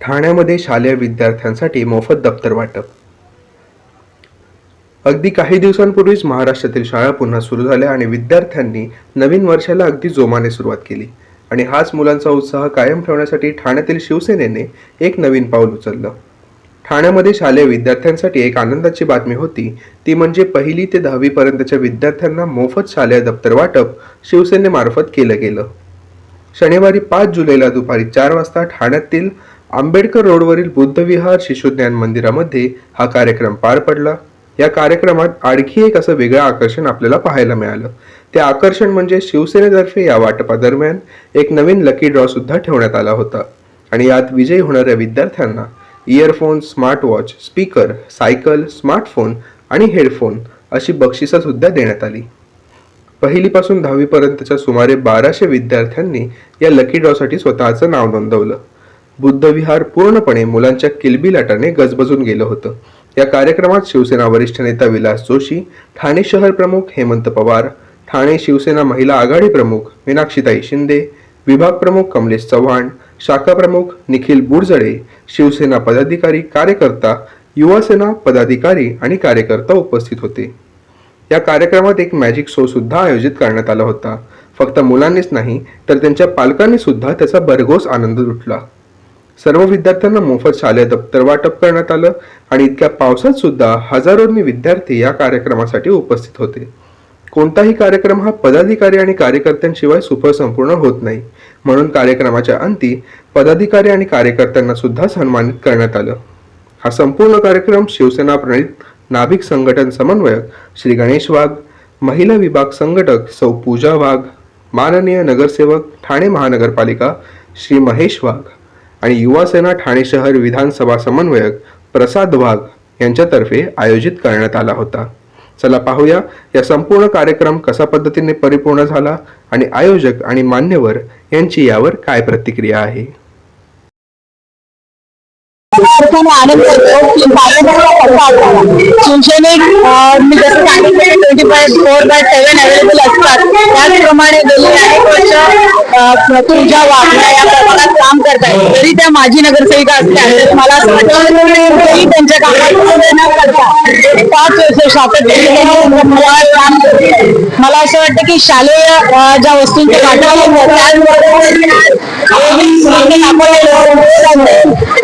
ठाण्यामध्ये शालेय विद्यार्थ्यांसाठी मोफत दप्तर वाटप. अगदी काही दिवसांपूर्वीच महाराष्ट्रातील शाळा पुन्हा सुरू झाल्या आणि विद्यार्थ्यांनी नवीन वर्षाला अगदी जोमाने सुरुवात केली. आणि हाच मुलांचा उत्साह कायम ठेवण्यासाठी ठाण्यातील शिवसेनेने एक नवीन पाऊल उचललं. ठाण्यामध्ये शालेय विद्यार्थ्यांसाठी एक आनंदाची बातमी होती. ती म्हणजे पहिली ते दहावीपर्यंतच्या विद्यार्थ्यांना मोफत शालेय दप्तर वाटप शिवसेनेमार्फत केलं गेलं. शनिवारी पाच जुलैला दुपारी चार वाजता ठाण्यातील आंबेडकर रोडवरील बुद्धविहार शिशुज्ञान मंदिरामध्ये हा कार्यक्रम पार पडला. या कार्यक्रमात आणखी एक असं वेगळं आकर्षण आपल्याला पाहायला मिळालं. ते आकर्षण म्हणजे शिवसेनेतर्फे या वाटपादरम्यान एक नवीन लकी ड्रॉ सुद्धा ठेवण्यात आला होता. आणि यात विजयी होणाऱ्या विद्यार्थ्यांना earphone smartwatch speaker cycle smartphone आणि हेडफोन अशी बक्षिसं सुद्धा देण्यात आली. पहिलीपासून दहावीपर्यंतच्या सुमारे बाराशे विद्यार्थ्यांनी या लकी ड्रॉसाठी स्वतःचं नाव नोंदवलं. बुद्धविहार पूर्णपणे मुलांच्या किलबिलाटाने गजबजून गेलं होतं. या कार्यक्रमात शिवसेना वरिष्ठ नेता विलास जोशी ठाणे शहर प्रमुख हेमंत पवार ठाणे शिवसेना महिला आघाडी प्रमुख मीनाक्षीताई शिंदे विभाग प्रमुख कमलेश चव्हाण शाखा प्रमुख निखिल बुडजडे शिवसेना पदाधिकारी कार्यकर्ता युवासेना पदाधिकारी आणि कार्यकर्ता उपस्थित होते. या कार्यक्रमात एक मॅजिक शो सुद्धा आयोजित करण्यात आला होता. फक्त मुलांनीच नाही तर त्यांच्या पालकांनी सुद्धा त्याचा भरघोस आनंद लुटला. सर्व विद्यार्थ्यांना मोफत शालेय दप्तर वाटप करण्यात आलं आणि इतक्या पावसात सुद्धा हजारोंनी विद्यार्थी या कार्यक्रमासाठी उपस्थित होते. कोणताही कार्यक्रम हा पदाधिकारी आणि कार्यकर्त्यांशिवाय सुफळ संपूर्ण होत नाही. म्हणून कार्यक्रमाच्या अंती पदाधिकारी आणि कार्यकर्त्यांना सुद्धा सन्मानित करण्यात आलं. हा संपूर्ण कार्यक्रम शिवसेना प्रणित नाभिक संघटन समन्वयक श्री गणेश वाघ महिला विभाग संघटक सौ पूजा वाघ माननीय नगरसेवक ठाणे महानगरपालिका श्री महेश वाघ. आणि युवासेना ठाणे शहर विधानसभा समन्वयक प्रसाद वाघ यांच्यातर्फे आयोजित करण्यात आला होता. चला पाहूया या संपूर्ण कार्यक्रम कसा पद्धतीने परिपूर्ण झाला आणि आयोजक आणि मान्यवर यांची यावर काय प्रतिक्रिया आहे? अर्थाने आनंद मी जसं सांगितलं twenty by four by seven available असतात. त्याचप्रमाणे गेली अनेक वर्ष तुझ्या वागण्या या प्रमाणात काम त्या माजी नगरसेविका असल्या मला असं वाटतं त्यांच्या कामात करता. पाच वर्ष सातत्याने मला काम करते मला असं वाटतं की शालेय ज्या वस्तूंचे पाठवले त्याचबरोबर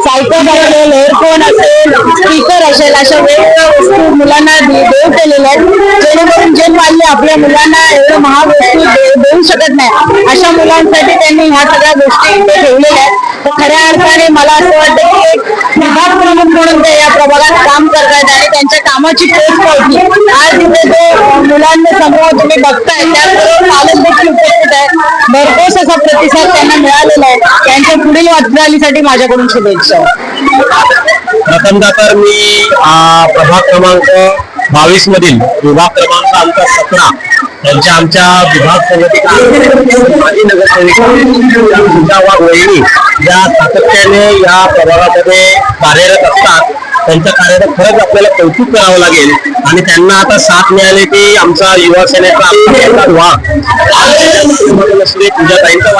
सायकल असेल असेल? स्पीकर असेल अशा वेगवेगळ्या वस्तू मुलांना देऊ केलेल्या आहेत. जेणेकरून जे पाल्य आपल्या मुलांना एवढं महाग वस्तू देऊ शकत नाही अशा मुलांसाठी त्यांनी ह्या सगळ्या गोष्टी इथे ठेवलेल्या आहेत. तर खऱ्या अर्थाने मला असं वाटतं की एक विभाग प्रमुख म्हणून ते या प्रभागात काम करतायत आणि त्यांच्या कामाची पोच पावती. आज इथे जो मुलांना समोर तुम्ही बघताय त्याचबरोबर पालक देखील उपस्थित आहेत. भरपूर असा प्रतिसाद त्यांना मिळालेला आहे. त्यांच्या पुढील वाटचालीसाठी माझ्याकडून शुभेच्छा. प्रथमतः तर मी प्रभाग क्रमांक बावीस मधील विभाग क्रमांक आमचा सतरा. त्यांच्या आमच्या विभाग समिती माजी नगरसेविका वाघ वहिनी ज्या सातत्याने या प्रभागामध्ये कार्यरत असतात. त्यांच्या कार्याचं खरंच आपल्याला कौतुक करावं लागेल. आणि त्यांना आता साथ मिळाली की आमचा युवा सेनेचा आमचा पूजाताईंचा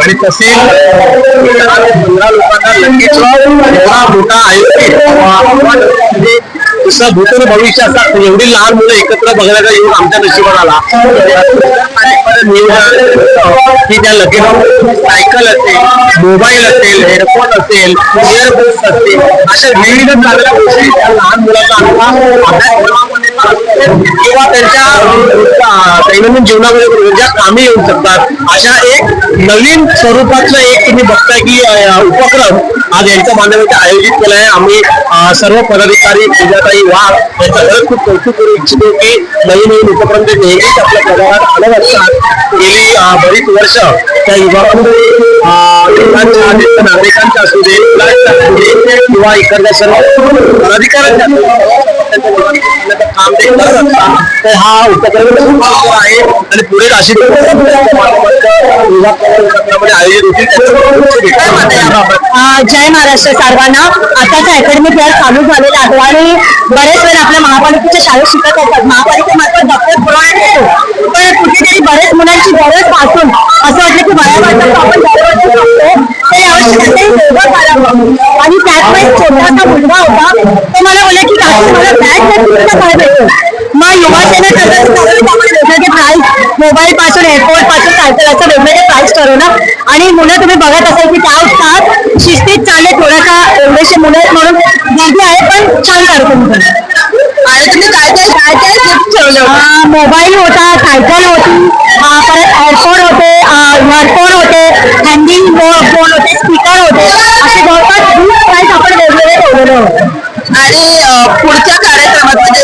आणि तसे पंधरा लोकांना लगेच एवढा मोठा आयोजित म्हणजे जसं भविष्य असतात एवढी लहान मुलं एकत्र बघण्याचा येऊन आमच्या नशिबात आला की त्या लगेच सायकल असेल मोबाईल असेल हेडफोन असेल इयरबड्स असतील अशा विविध चांगल्या गोष्टी त्या लहान मुलांना अभ्यासक्रमामध्ये किंवा त्यांच्या दैनंदिन जीवनामध्ये ज्या कामी येऊ शकतात. अशा एक नवीन स्वरूपाचं एक तुम्ही बघताय की उपक्रम आज यांच्या माध्यमातून आयोजित केला आहे आम्ही सर्व पदाधिकारी पूजाताई वाघ यांचं खरंच खूप कौतुक करू इच्छितो की नवीन नवीन उपक्रम ते नेहमीच आपल्या प्रभागात आणत असतात. गेली बरीच वर्ष त्या युवकांमध्ये नागरिकांच्या असू दे मुलांच्या असू दे किंवा इकडल्या सर्व पदाधिकाऱ्यांच्या तर हा उपक्रम खूप आहे आणि पुढे अशी जय महाराष्ट्र सर्वांना. आताच्या अकॅडमिक इयर चालू झालेला आहे आणि बरेच वेळ आपल्या महापालिकेच्या शाळेत शिकत असतात. महापालिकेमार्फत डॉक्टर पुरवण्यात येतो पण कुठेतरी बरेच मुलांची गरज भासून असं वाटलं की वयापासून आपण करावं आणि त्यात एक छोटासा मुलगा होता. तो मला बोलला की काकी मला बॅग नक्की काय मग युवा सेना ठरवलं वेगवेगळे प्राईस मोबाईल पासून एअरपोर्टपासून सायकल असं वेगवेगळे प्राईस ठरवलं. आणि मुलं तुम्ही बघत असाल की त्या शिस्तीत चालले थोडासा एवढेसे मुलं आहेत म्हणून गर्दी आहे पण छान कार्यक्रम आणि तुम्ही काय काय काय काय गिफ्ट ठेवले मोबाईल होता सायकल होती परत एअरफोन होते इयरफोन होते हँगिंग फोन आणि पुढच्या कार्यक्रमात म्हणजे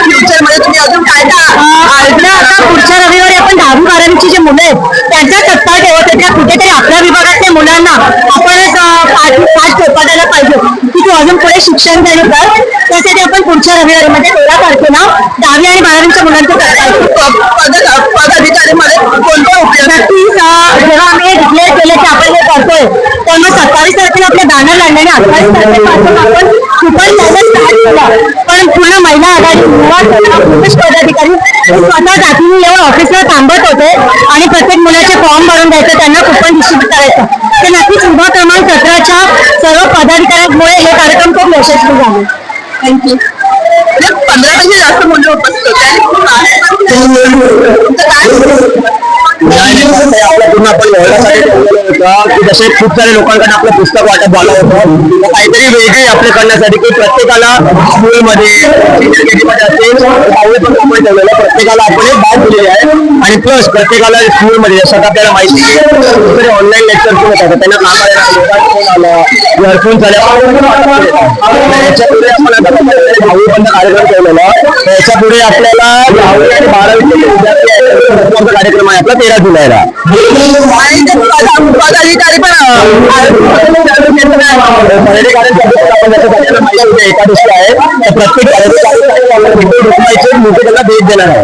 फ्युचरमध्ये तुम्ही अजून काय काय आता पुढच्या रविवारी आपण दहावी बारावीची जी मुलं आहेत त्यांचा सत्कार ठेवत होत्या कुठेतरी आपल्या विभागातल्या मुलांना आपणच पाठ झोपाटायला पाहिजे. की तू अजून पुढे शिक्षण घ्यायला कर. त्यासाठी आपण पुढच्या रविवारी म्हणजे तेरा तारखेला दहावी आणि बारावीच्या मुलांचं सत्कार पदाधिकारीमध्ये कोणत्या उपयोग नक्कीच अं, जेव्हा आम्ही हे डिक्लेअर केलं की आपण हे करतोय. त्यामुळे सत्तावीस तारखेला आपले बॅनर लागले आणि अठ्ठावीस तारखेपासून आपण सुपर द्यायला स्टार्ट केला पण पूर्ण महिला आघाडी युवा पुरुष पदाधिकारी स्वतः जातीने येऊन ऑफिसला थांबत होते आणि प्रत्येक मुलाचे फॉर्म भरून द्यायचे त्यांना कुपन डिस्ट्रीब्यूट करायचं. ते नक्कीच युवा क्रमांक सतराच्या सर्व पदाधिकाऱ्यांमुळे हे कार्यक्रम खूप यशस्वी झाले. थँक्यू पंधरा टक्के जास्त मुलं उपस्थित पूर्ण आपण एवढ्यासाठी की जसे खूप सारे लोकांकडे आपलं पुस्तक वाटप झालं होतं तर काहीतरी वेगळे आपले करण्यासाठी की प्रत्येकाला स्कूलमध्ये senior KG मध्ये असेल दहावी पण आपण ठेवलेलं प्रत्येकाला आपण एक बॅग दिलेली आहे. आणि प्लस प्रत्येकाला स्कूलमध्ये जसं आता आपल्याला माहिती ऑनलाईन लेक्चर पण होतात. त्यांना फ़ोन आला याच्यापुढे आपण बंद कार्यक्रम ठेवलेला त्याच्या पुढे आपल्याला दहावी आणि बारावीचे विद्यार्थी आहेत कार्यक्रम आहे आपला तेरा जुलैला. पदाधिकारी पण एकादशी आहे. तर प्रत्येक कार्यक्रमाचे मोठे त्यांना भेट देणार आहे.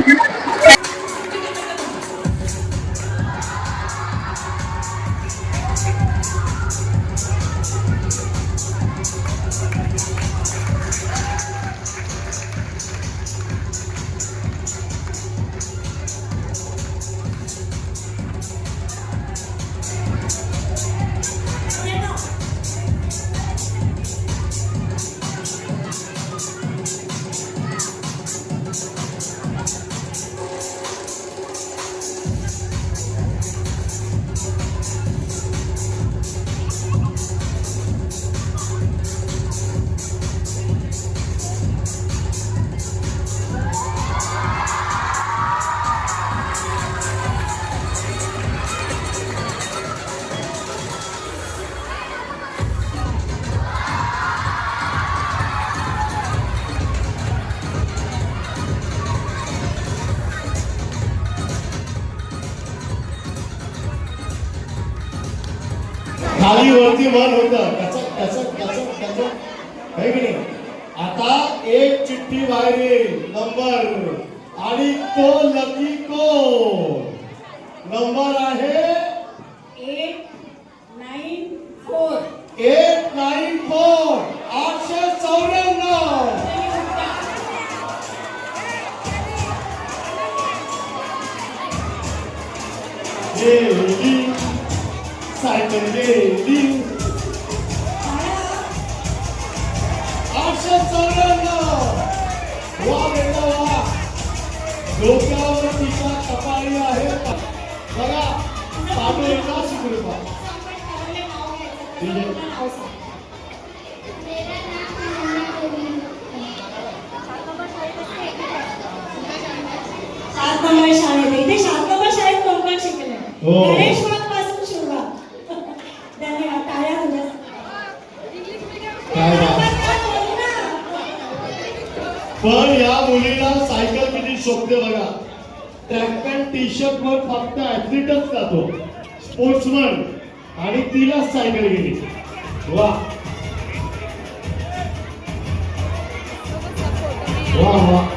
खाली वरती वर होत. कचक कचक कचक कचक है की नाही? आता एक चिठ्ठी बाहेर येईल नंबर. आणि तो लकी कोण? नंबर आहे? Eight nine four. Eight nine four. आठशे चौऱ्याण्णव. गेली सायकल एका शिकरूपा सात नंबर शाळेत इथे शाळेत कोकण शिकले? हो. गणेशपासून सुरुवात. धन्यवाद टाळ्या तुझ्या. काय बात. पण या मुलीला सायकल किती शोभते बघा. ट्रॅक पॅन्ट टी शर्ट वर फक्त ऍथलीटच जातो. स्पोर्ट्समन आणि तिला सायकल गेली. वा. वा वा.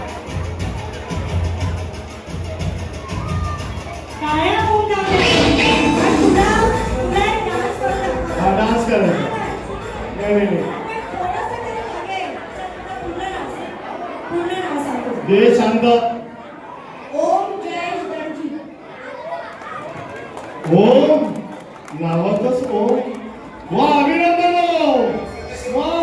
नावातच ओम वा अभिनंदन स्मार्टफोन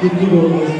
किती गोड